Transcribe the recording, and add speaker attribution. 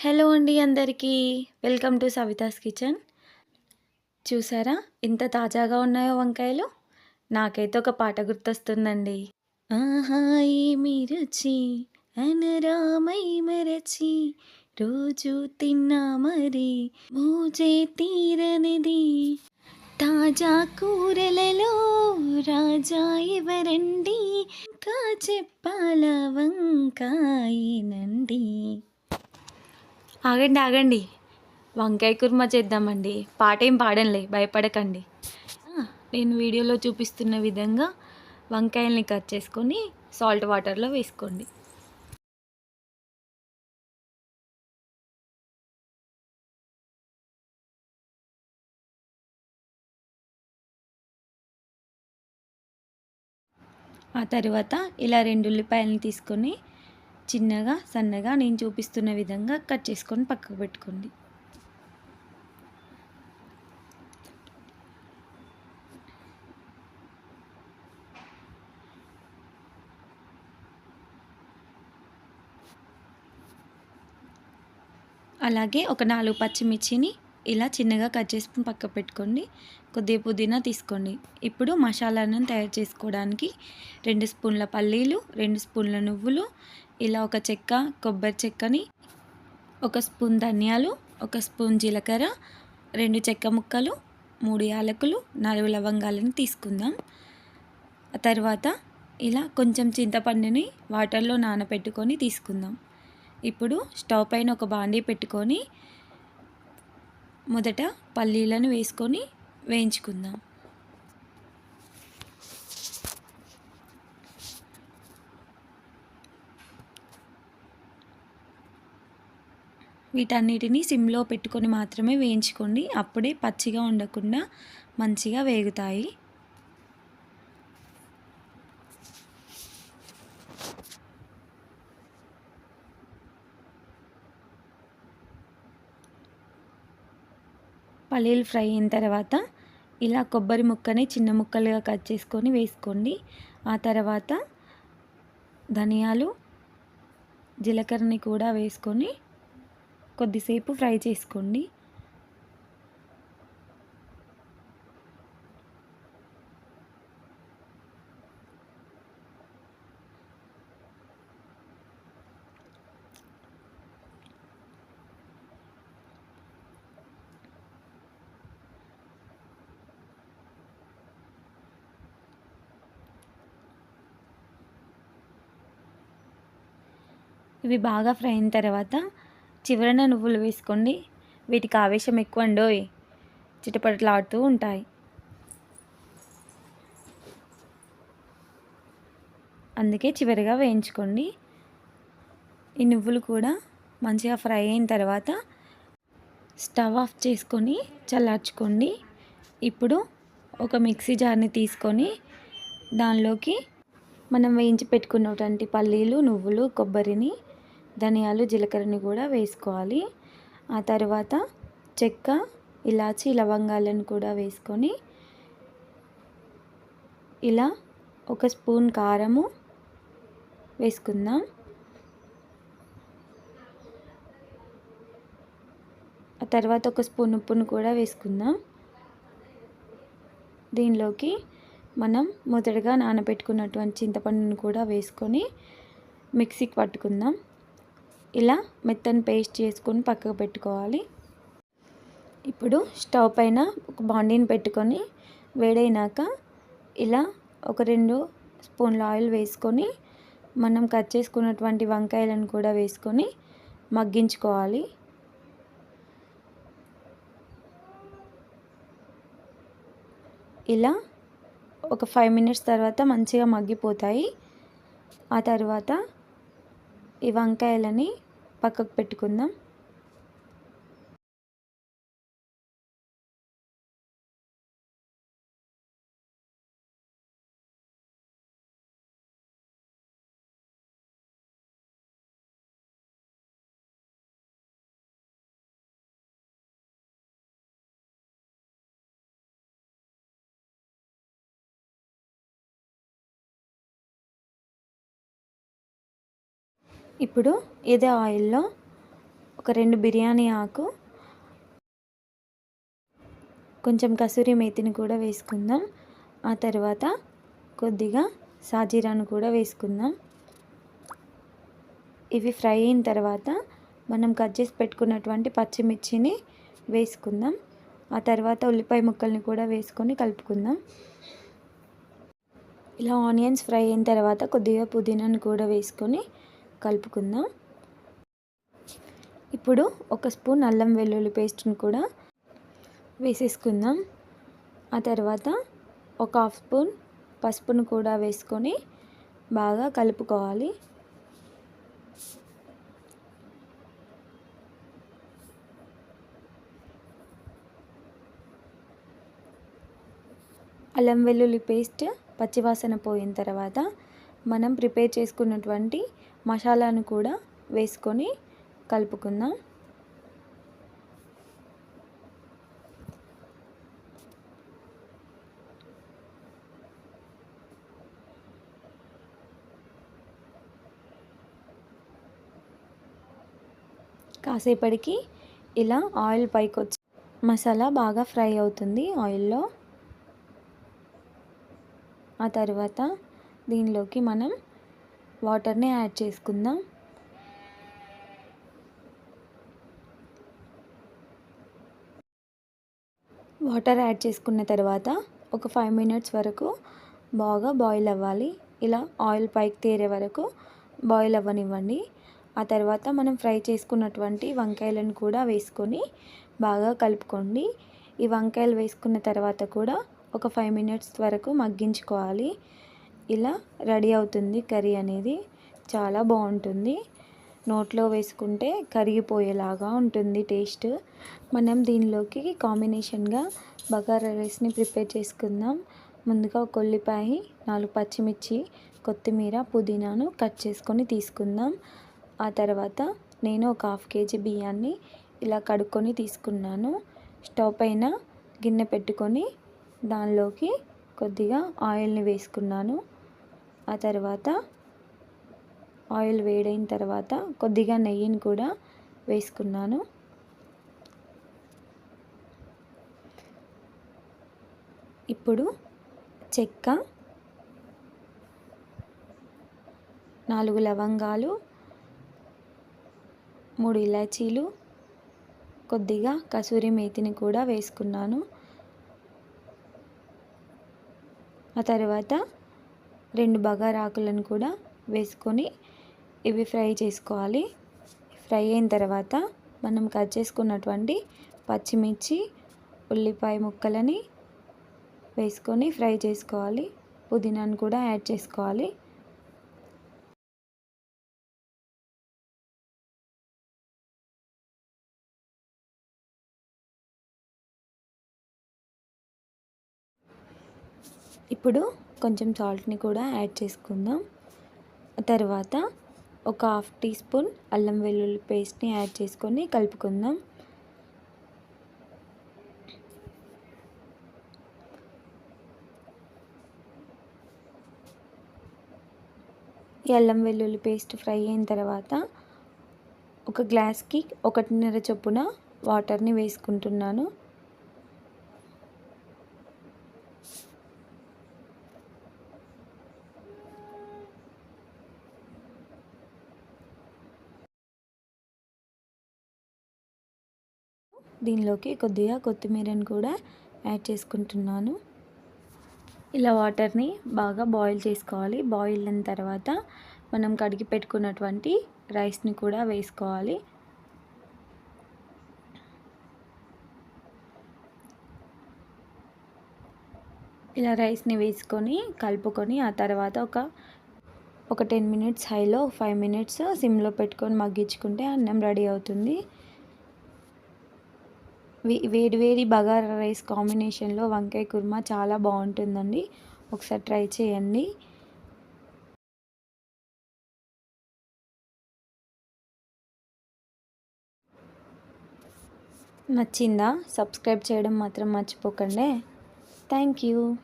Speaker 1: Hello అండి అందరికీ. Welcome to Savitha's kitchen. చూసారా? ఎంత తాజాగా ఉన్నాయో వంకాయలు? నాకైతే ఒక పాట గుర్తొస్తుందండి. ఆహా ఏమి రుచి? అనరామై మరచి రోజు తిన్నా మరి మోజే తీరనిది. తాజా కూరలలో రాజా ఎవరండి? ఇంకా చెప్పాల వంకాయనండి? ఆగండి ఆగండి. వంకాయ కుర్మా చేద్దామండి. పాట ఏం పాడంలే భయపడకండి. నేను వీడియోలో చూపిస్తున్న విధంగా వంకాయల్ని కట్ చేసుకొని సాల్ట్ వాటర్లో వేసుకోండి. ఆ తర్వాత ఇలా రెండు ఉల్లిపాయలను తీసుకొని చిన్నగా సన్నగా నేను చూపిస్తున్న విధంగా కట్ చేసుకొని పక్కకు పెట్టుకోండి. అలాగే ఒక నాలుగు పచ్చిమిర్చిని ఇలా చిన్నగా కట్ చేసుకుని పక్క పెట్టుకోండి. కొద్దిగా పుదీనా తీసుకోండి. ఇప్పుడు మసాలాను తయారు చేసుకోవడానికి రెండు స్పూన్ల పల్లీలు రెండు స్పూన్ల నువ్వులు ఇలా ఒక చెక్క కొబ్బరి చెక్కని ఒక స్పూన్ ధనియాలు ఒక స్పూన్ జీలకర్ర రెండు చెక్క ముక్కలు మూడు యాలకులు నాలుగు లవంగాలను తీసుకుందాం. తర్వాత ఇలా కొంచెం చింతపండుని వాటర్లో నానబెట్టుకొని తీసుకుందాం. ఇప్పుడు స్టవ్ పైన ఒక బాండీ పెట్టుకొని మొదట పల్లీలను వేసుకొని వేయించుకుందాం. వీటన్నిటిని సిమ్లో పెట్టుకొని మాత్రమే వేయించుకోండి. అప్పుడే పచ్చిగా ఉండకుండా మంచిగా వేగుతాయి. పల్లీలు ఫ్రై అయిన తర్వాత ఇలా కొబ్బరి ముక్కని చిన్న ముక్కలుగా కట్ చేసుకొని వేసుకోండి. ఆ తర్వాత ధనియాలు జీలకర్రని కూడా వేసుకొని కొద్దిసేపు ఫ్రై చేసుకోండి. ఇవి బాగా ఫ్రై అయిన తర్వాత చివరన నువ్వులు వేసుకోండి. వీటికి ఆవేశం ఎక్కువ అండోయ్. చిటపటలాడుతూ ఉంటాయి. అందుకే చివరిగా వేయించుకోండి. ఈ నువ్వులు కూడా మంచిగా ఫ్రై అయిన తర్వాత స్టవ్ ఆఫ్ చేసుకొని చల్లార్చుకోండి. ఇప్పుడు ఒక మిక్సీ జార్ని తీసుకొని దానిలోకి మనం వేయించి పెట్టుకున్నటువంటి పల్లీలు నువ్వులు కొబ్బరిని ధనియాలు జీలకర్రని కూడా వేసుకోవాలి. ఆ తర్వాత చెక్క ఇలాచి లవంగాలను కూడా వేసుకొని ఇలా ఒక స్పూన్ కారము వేసుకుందాం. ఆ తర్వాత ఒక స్పూన్ ఉప్పును కూడా వేసుకుందాం. దీనిలోకి మనం మొదటగా నానబెట్టుకున్నటువంటి చింతపండును కూడా వేసుకొని మిక్సీకి పట్టుకుందాం. ఇలా మెత్తని పేస్ట్ చేసుకొని పక్కకు పెట్టుకోవాలి. ఇప్పుడు స్టవ్ పైన ఒక బాండీని పెట్టుకొని వేడైనాక ఇలా ఒక రెండు స్పూన్ల ఆయిల్ వేసుకొని మనం కట్ చేసుకున్నటువంటి వంకాయలను కూడా వేసుకొని మగ్గించుకోవాలి. ఇలా ఒక ఫైవ్ మినిట్స్ తర్వాత మంచిగా మగ్గిపోతాయి. ఆ తర్వాత ఈ వంకాయలని పక్కకు పెట్టుకుందాం. ఇప్పుడు ఇదే ఆయిల్లో ఒక రెండు బిర్యానీ ఆకు కొంచెం కసూరి మేతిని కూడా వేసుకుందాం. ఆ తర్వాత కొద్దిగా సాజీరాను కూడా వేసుకుందాం. ఇవి ఫ్రై అయిన తర్వాత మనం కట్ చేసి పెట్టుకున్నటువంటి పచ్చిమిర్చిని వేసుకుందాం. ఆ తర్వాత ఉల్లిపాయ ముక్కల్ని కూడా వేసుకొని కలుపుకుందాం. ఇలా ఆనియన్స్ ఫ్రై అయిన తర్వాత కొద్దిగా పుదీనాను కూడా వేసుకొని కలుపుకుందాం. ఇప్పుడు ఒక స్పూన్ అల్లం వెల్లుల్లి పేస్ట్ని కూడా వేసేసుకుందాం. ఆ తర్వాత ఒక హాఫ్ స్పూన్ పసుపును కూడా వేసుకొని బాగా కలుపుకోవాలి. అల్లం వెల్లుల్లి పేస్ట్ పచ్చివాసన పోయిన తర్వాత మనం ప్రిపేర్ చేసుకున్నటువంటి మసాలాను కూడా వేసుకొని కలుపుకుందాం. కాసేపటికి ఇలా ఆయిల్ పైకి వచ్చి మసాలా బాగా ఫ్రై అవుతుంది ఆయిల్లో. ఆ తర్వాత దీనిలోకి మనం వాటర్ని యాడ్ చేసుకుందాం. వాటర్ యాడ్ చేసుకున్న తర్వాత ఒక ఫైవ్ మినిట్స్ వరకు బాగా బాయిల్ అవ్వాలి. ఇలా ఆయిల్ పైకి తేరే వరకు బాయిల్ అవ్వనివ్వండి. ఆ తర్వాత మనం ఫ్రై చేసుకున్నటువంటి వంకాయలను కూడా వేసుకొని బాగా కలుపుకోండి. ఈ వంకాయలు వేసుకున్న తర్వాత కూడా ఒక ఫైవ్ మినిట్స్ వరకు మగ్గించుకోవాలి. ఇలా రెడీ అవుతుంది కర్రీ అనేది. చాలా బాగుంటుంది. నోట్లో వేసుకుంటే కరిగిపోయేలాగా ఉంటుంది టేస్ట్. మనం దీనిలోకి కాంబినేషన్గా బగారా రైస్ని ప్రిపేర్ చేసుకుందాం. ముందుగా ఒక ఉల్లిపాయ నాలుగు పచ్చిమిర్చి కొత్తిమీర పుదీనాను కట్ చేసుకొని తీసుకుందాం. ఆ తర్వాత నేను ఒక హాఫ్ కేజీ బియ్యాన్ని ఇలా కడుక్కొని తీసుకున్నాను. స్టవ్ పైన గిన్నె పెట్టుకొని దానిలోకి కొద్దిగా ఆయిల్ని వేసుకున్నాను. ఆ తర్వాత ఆయిల్ వేడైన తర్వాత కొద్దిగా నెయ్యిని కూడా వేసుకున్నాను. ఇప్పుడు చెక్క నాలుగు లవంగాలు మూడు ఇలాచీలు కొద్దిగా కసూరి మేతిని కూడా వేసుకున్నాను. ఆ తర్వాత రెండు బగారాకులను కూడా వేసుకొని ఇవి ఫ్రై చేసుకోవాలి. ఫ్రై అయిన తర్వాత మనం కట్ చేసుకున్నటువంటి పచ్చిమిర్చి ఉల్లిపాయ ముక్కలని వేసుకొని ఫ్రై చేసుకోవాలి. పుదీనాను కూడా యాడ్ చేసుకోవాలి. ఇప్పుడు కొంచెం సాల్ట్ని కూడా యాడ్ చేసుకుందాం. తర్వాత ఒక హాఫ్ టీ స్పూన్ అల్లం వెల్లుల్లి పేస్ట్ని యాడ్ చేసుకొని కలుపుకుందాం. ఈ అల్లం వెల్లుల్లి పేస్ట్ ఫ్రై అయిన తర్వాత ఒక గ్లాస్కి ఒకటిన్నర చొప్పున వాటర్ని వేసుకుంటున్నాను. దీనిలోకి కొద్దిగా కొత్తిమీరని కూడా యాడ్ చేసుకుంటున్నాను. ఇలా వాటర్ని బాగా బాయిల్ చేసుకోవాలి. బాయిల్ అయిన తర్వాత మనం కడిగి పెట్టుకున్నటువంటి రైస్ని కూడా వేసుకోవాలి. ఇలా రైస్ని వేసుకొని కలుపుకొని ఆ తర్వాత ఒక ఒక టెన్ మినిట్స్ హైలో ఫైవ్ మినిట్స్ సిమ్లో పెట్టుకొని మగ్గించుకుంటే అన్నం రెడీ అవుతుంది. వేడి వేడి బగారా రైస్ కాంబినేషన్లో వంకాయ కుర్మా చాలా బాగుంటుందండి. ఒకసారి ట్రై చేయండి. నచ్చిందా? సబ్స్క్రైబ్ చేయడం మాత్రం మర్చిపోకండి. Thank you.